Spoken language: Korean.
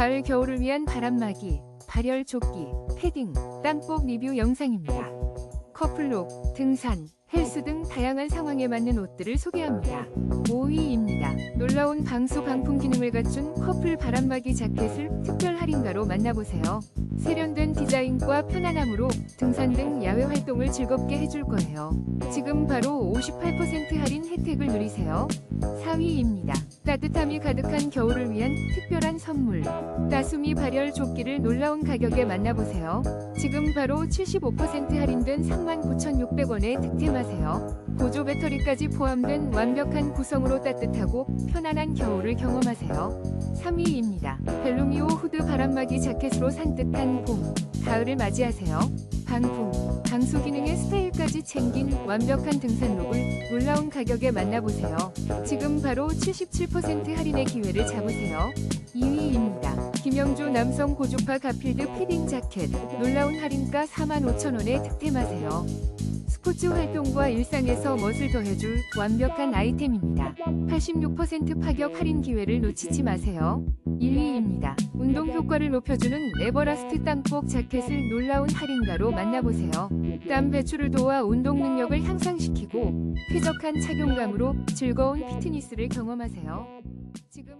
가을 겨울을 위한 바람막이, 발열 조끼, 패딩, 땀복 리뷰 영상입니다. 커플룩, 등산, 헬스 등 다양한 상황에 맞는 옷들을 소개합니다. 5위입니다. 놀라운 방수 방풍 기능을 갖춘 커플 바람막이 자켓을 특별 할인가로 만나보세요. 세련된 디자인과 편안함으로 등산 등 야외 활동을 즐겁게 해줄 거예요. 지금 바로 58% 할인 혜택을 누리세요. 4위입니다. 따뜻함이 가득한 겨울을 위한 특별한 선물. 따수미 발열 조끼를 놀라운 가격에 만나보세요. 지금 바로 75% 할인된 39,600원에 득템하세요. 보조 배터리까지 포함된 완벽한 구성으로 따뜻하고 편안한 겨울을 경험하세요. 3위입니다. 벨루미오 후드 바람막이 자켓으로 산뜻한 봄, 가을을 맞이하세요. 방풍, 방수 기능의 스타일까지 챙긴 완벽한 등산룩을 놀라운 가격에 만나보세요. 지금 바로 77% 할인의 기회를 잡으세요. 2위입니다. 김영주 남성 고주파 가필드 패딩 자켓 놀라운 할인가 45,000원에 득템하세요. 스포츠 활동과 일상에서 멋을 더해줄 완벽한 아이템입니다. 86% 파격 할인 기회를 놓치지 마세요. 1위입니다. 운동 효과를 높여주는 에버라스트 땀복 자켓을 놀라운 할인가로 만나보세요. 땀 배출을 도와 운동 능력을 향상시키고 쾌적한 착용감으로 즐거운 피트니스를 경험하세요. 지금